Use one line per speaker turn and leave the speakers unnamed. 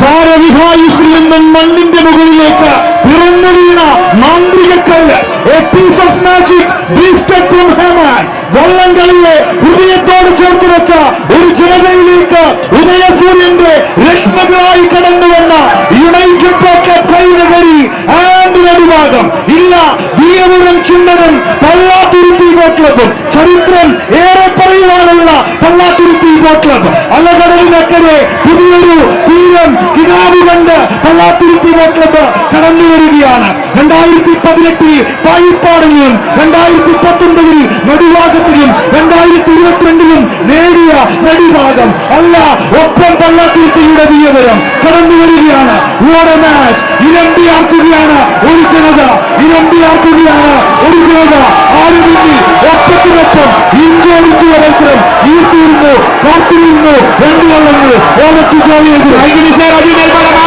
ഭാരവിഹായുസിൽ നിന്നും മണ്ണിന്റെ മുകളിലേക്ക് പിറന്നു വീണ മാന്ത്രികക്കല്ല് മാജിക് ഗിഫ്റ്റഡ് ഫ്രം ഹെവൻ വള്ളം കളിയെ ഹൃദയത്തോട് ചേർത്ത് വെച്ച ഒരു ജനതയിലേക്ക് ഉദയസൂര്യന്റെ രത്നകളായി കടന്നു വന്ന യുണൈറ്റഡ് പോക്കറ്റ് ആൻഡ് നടുഭാഗം ഇല്ല ദീയവരും ചുണ്ടനും പള്ളാത്തുരുത്തി ബോട്ട് ചരിത്രം ഏറെ പറയുവാനുള്ള പള്ളാത്തുരുത്തി ബോട്ട് അലകടലിനക്കരെ പുതിയൊരു തീരം കിനാവ് കണ്ട് പള്ളാത്തുരുത്തി ക്ലബ്ബ് ക്ലബ് കടന്നു വരികയാണ്. രണ്ടായിരത്തി പതിനെട്ടിൽ പായിപ്പാടിലും രണ്ടായിരത്തി പത്തൊൻപതിൽ നടുഭാഗത്തിലും രണ്ടായിരത്തി ഇരുപത്തിരണ്ടിലും നേടിയ നടുഭാഗം അല്ല ഒപ്പം പള്ളാത്തിരുത്തിയുടെ വീയപുരം കടന്നു വരികയാണ്. മാച്ച് ഇരമ്പിയാക്കുകയാണ് ഒരു ജനത. ഇരമ്പിയാക്കുകയാണ് ഒരു ജനത. ആരും ഒപ്പത്തിനൊപ്പം ഈർത്തിരുന്നു ಕೊಡುವುದು ಒಂದು ಒಳ್ಳೆಯದು ಹೋಗುತ್ತಿದ್ದೇವೆ ಐದು
ನಿಮಿಷ ರಜೆ ನಿರ್ಮಾಣ